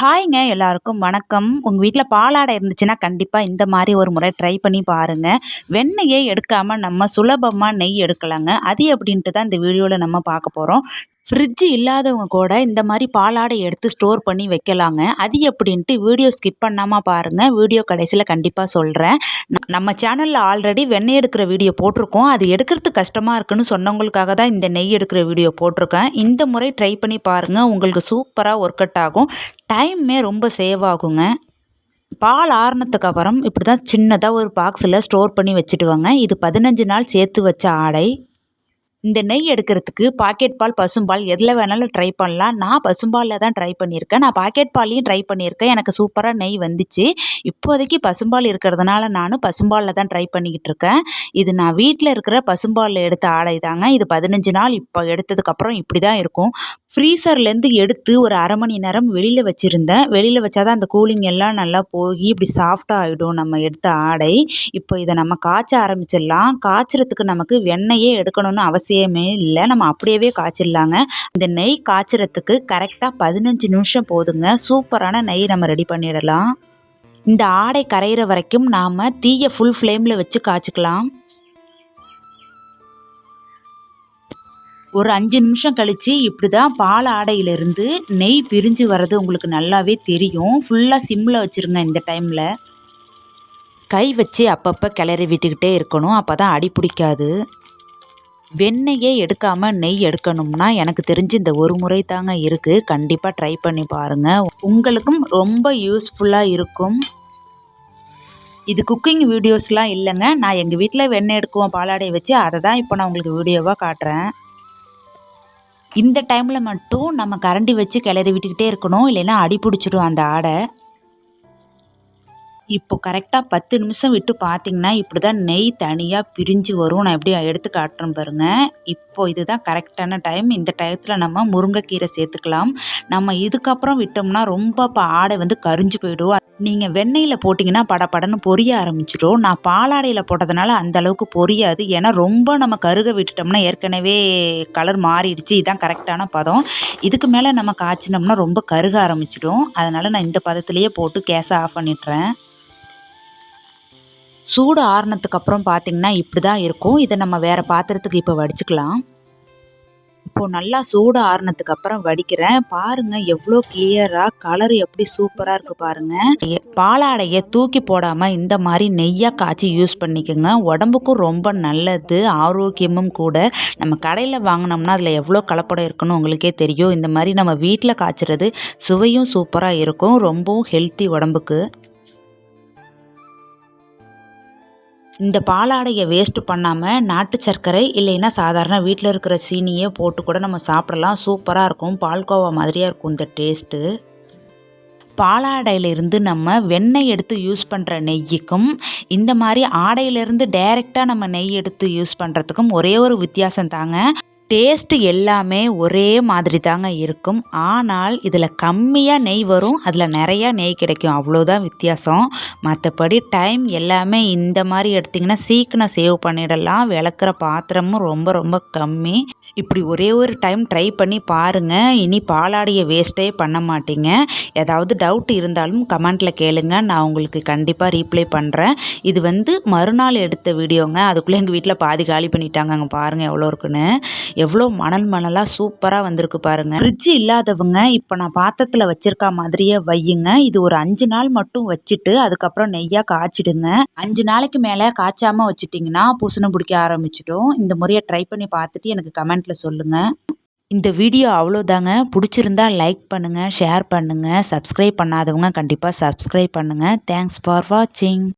ஹாய்ங்க எல்லாருக்கும் வணக்கம். உங்கள் வீட்டில் பாலாடை இருந்துச்சுன்னா கண்டிப்பாக இந்த மாதிரி ஒரு முறை ட்ரை பண்ணி பாருங்கள் வெண்ணெயை எடுக்காமல் நம்ம சுலபமாக நெய் எடுக்கலாங்க. அது எப்படின்ட்டு தான் இந்த வீடியோவில் நம்ம பார்க்க போகிறோம் ஃப்ரிட்ஜ் இல்லாதவங்க கூட இந்த மாதிரி பாலாடை எடுத்து ஸ்டோர் பண்ணி வைக்கலாங்க. அது எப்படின்ட்டு வீடியோ ஸ்கிப் பண்ணாமல் பாருங்கள் வீடியோ கடைசியில் கண்டிப்பாக சொல்கிறேன் நம்ம சேனலில் ஆல்ரெடி வெண்ணெய் எடுக்கிற வீடியோ போட்டிருக்கோம். அது எடுக்கிறது கஷ்டமாக இருக்குன்னு சொன்னவங்களுக்காக தான் இந்த நெய் எடுக்கிற வீடியோ போட்டிருக்கேன். இந்த முறை ட்ரை பண்ணி பாருங்கள் உங்களுக்கு சூப்பராக ஒர்க் அவுட் ஆகும். டைமே ரொம்ப சேவ் ஆகுங்க. பால் ஆறுனதுக்கு அப்புறம் இப்படி தான் சின்னதாக ஒரு பாக்ஸில் ஸ்டோர் பண்ணி வச்சுடுவாங்க இது பதினஞ்சு நாள் சேர்த்து வச்ச ஆடை. இந்த நெய் எடுக்கிறதுக்கு பாக்கெட் பால் பசும்பால் எதில் வேணாலும் ட்ரை பண்ணலாம். நான் பசும்பாலில் தான் ட்ரை பண்ணியிருக்கேன். நான் பாக்கெட் பால்லையும் ட்ரை பண்ணியிருக்கேன். எனக்கு சூப்பராக நெய் வந்துச்சு. இப்போதைக்கு பசும்பால் இருக்கிறதுனால நானும் பசும்பாலில் தான் ட்ரை பண்ணிக்கிட்டு இருக்கேன். இது நான் வீட்டில் இருக்கிற பசும்பாலில் எடுத்த ஆடை தாங்க. இது பதினஞ்சு நாள் இப்போ எடுத்ததுக்கப்புறம் இப்படி தான் இருக்கும். ஃப்ரீசர்லேருந்து எடுத்து ஒரு அரை மணி நேரம் வெளியில் வச்சுருந்தேன். வெளியில் வச்சா தான் அந்த கூலிங் எல்லாம் நல்லா போய் இப்படி சாஃப்டாக ஆகிடும் நம்ம எடுத்த ஆடை. இப்போ இதை நம்ம காய்ச்ச ஆரம்பிச்சிடலாம். காய்ச்சறதுக்கு நமக்கு வெண்ணெயே எடுக்கணும்னு அவசியமே இல்லை. நம்ம அப்படியே காய்ச்சிடலாங்க. இந்த நெய் காய்ச்சறதுக்கு கரெக்டாக பதினஞ்சு நிமிஷம் போதுங்க. சூப்பரான நெய் நம்ம ரெடி பண்ணிடலாம். இந்த ஆடை கரையிற வரைக்கும் நாம் தீயை ஃபுல் ஃப்ளேமில் வச்சு காய்ச்சிக்கலாம். ஒரு அஞ்சு நிமிஷம் கழித்து இப்படி தான் பால் ஆடையிலிருந்து நெய் பிரிஞ்சு வர்றது உங்களுக்கு நல்லாவே தெரியும். ஃபுல்லாக சிம்மில் வச்சுருங்க இந்த டைமில் கை வச்சு அப்பப்போ கிளறி விட்டுக்கிட்டே இருக்கணும். அப்போ தான் அடி பிடிக்காது. வெண்ணெயே எடுக்காமல் நெய் எடுக்கணும்னா எனக்கு தெரிஞ்சு இந்த ஒரு முறை தாங்க இருக்குது கண்டிப்பாக ட்ரை பண்ணி பாருங்கள் உங்களுக்கும் ரொம்ப யூஸ்ஃபுல்லாக இருக்கும். இது குக்கிங் வீடியோஸ்லாம் இல்லைங்க. நான் எங்கள் வீட்டில் வெண்ணெய் எடுக்குவோம் பாலாடையை வச்சு. அதை தான் இப்போ நான் உங்களுக்கு வீடியோவாக காட்டுறேன். இந்த டைமில் மட்டும் நம்ம கரண்டி வச்சு கிளறி விட்டுக்கிட்டே இருக்கணும் இல்லைன்னா அடி பிடிச்சிடும் அந்த ஆடை. இப்போ கரெக்டாக பத்து நிமிஷம் விட்டு பார்த்தீங்கன்னா இப்படி தான் நெய் தனியாக பிரிஞ்சு வரும். நான் எப்படி எடுத்து காட்டுறேன் பாருங்கள் இப்போ இதுதான் கரெக்டான டைம் இந்த டயத்தில் நம்ம முருங்கைக்கீரை சேர்த்துக்கலாம். நம்ம இதுக்கப்புறம் விட்டோம்னா ரொம்ப இப்போ ஆடை வந்து கரிஞ்சு போயிடும். நீங்கள் வெண்ணெயில் போட்டிங்கன்னா படப்படன்னு பொரிய ஆரம்பிச்சிடும். நான் பாலாடையில் போட்டதுனால அந்த அளவுக்கு பொரியாது. ஏன்னா ரொம்ப நம்ம கருக விட்டுட்டோம்னா ஏற்கனவே கலர் மாறிடுச்சு. இதுதான் கரெக்டான பதம். இதுக்கு மேலே நம்ம காய்ச்சினோம்னா ரொம்ப கருக ஆரம்பிச்சிடும். அதனால் நான் இந்த பதத்துலேயே போட்டு கேஸை ஆஃப் பண்ணிடுறேன். சூடு ஆறுனதுக்கு அப்புறம் பார்த்திங்கன்னா இப்படி தான் இருக்கும். இதை நம்ம வேறு பாத்திரத்துக்கு இப்போ வடிச்சுக்கலாம். இப்போது நல்லா சூடு ஆறுனதுக்கு அப்புறம் வடிக்கிறேன். பாருங்கள் எவ்வளோ கிளியராக கலர் எப்படி சூப்பராக இருக்குது பாருங்கள் பாலாடையை தூக்கி போடாமல் இந்த மாதிரி நெய்யாக காய்ச்சி யூஸ் பண்ணிக்கோங்க. உடம்புக்கும் ரொம்ப நல்லது ஆரோக்கியமும் கூட. நம்ம கடையில் வாங்கினோம்னா அதில் எவ்வளோ கலப்படம் இருக்குன்னு உங்களுக்கே தெரியும். இந்த மாதிரி நம்ம வீட்டில் காய்ச்சிறது சுவையும் சூப்பராக இருக்கும். ரொம்பவும் ஹெல்த்தி உடம்புக்கு. இந்த பாலாடையை வேஸ்ட்டு பண்ணாமல் நாட்டு சர்க்கரை இல்லைன்னா சாதாரண வீட்டில் இருக்கிற சீனியே போட்டு கூட நம்ம சாப்பிடலாம். சூப்பராக இருக்கும். பால்கோவா மாதிரியாக இருக்கும் இந்த டேஸ்ட்டு பாலாடையிலிருந்து நம்ம வெண்ணெய் எடுத்து யூஸ் பண்ணுற நெய்யுக்கும் இந்த மாதிரி ஆடையிலேருந்து டைரெக்டாக நம்ம நெய் எடுத்து யூஸ் பண்ணுறதுக்கும் ஒரே ஒரு வித்தியாசம் தாங்க. டேஸ்ட்டு எல்லாமே ஒரே மாதிரி தாங்க இருக்கும். ஆனால் இதில் கம்மியாக நெய் வரும் அதில் நிறையா நெய் கிடைக்கும். அவ்வளோதான் வித்தியாசம். மற்றபடி டைம் எல்லாமே இந்த மாதிரி எடுத்திங்கன்னா சீக்கிரம் சேவ் பண்ணிடலாம். விளக்குற பாத்திரமும் ரொம்ப ரொம்ப கம்மி. இப்படி ஒரே ஒரு டைம் ட்ரை பண்ணி பாருங்கள் இனி பாலாடியை வேஸ்ட்டே பண்ண மாட்டீங்க. ஏதாவது டவுட் இருந்தாலும் கமெண்ட்டில் கேளுங்க. நான் உங்களுக்கு கண்டிப்பாக ரீப்ளை பண்ணுறேன் இது வந்து மறுநாள் எடுத்த வீடியோங்க அதுக்குள்ளே எங்கள் வீட்டில் பாதி காலி பண்ணிட்டாங்க அங்கே பாருங்கள் எவ்வளோ இருக்குன்னு. எவ்வளோ மணல் மணலாக சூப்பராக வந்திருக்கு பாருங்கள் ஃப்ரிட்ஜ் இல்லாதவங்க இப்போ நான் பாத்திரத்தில் வச்சுருக்கா மாதிரியே வையுங்க. இது ஒரு அஞ்சு நாள் மட்டும் வச்சுட்டு அதுக்கப்புறம் நெய்யாக காய்ச்சிடுங்க. அஞ்சு நாளைக்கு மேலே காய்ச்சாமல் வச்சுட்டிங்கன்னா பூசணம் பிடிக்க ஆரம்பிச்சிடும். இந்த முறையை ட்ரை பண்ணி பார்த்துட்டு எனக்கு கமெண்ட்டில் சொல்லுங்கள் இந்த வீடியோ அவ்வளோதாங்க. பிடிச்சிருந்தா லைக் பண்ணுங்கள் ஷேர் பண்ணுங்கள் சப்ஸ்கிரைப் பண்ணாதவங்க கண்டிப்பாக சப்ஸ்கிரைப் பண்ணுங்கள் தேங்க்ஸ் ஃபார் வாட்சிங்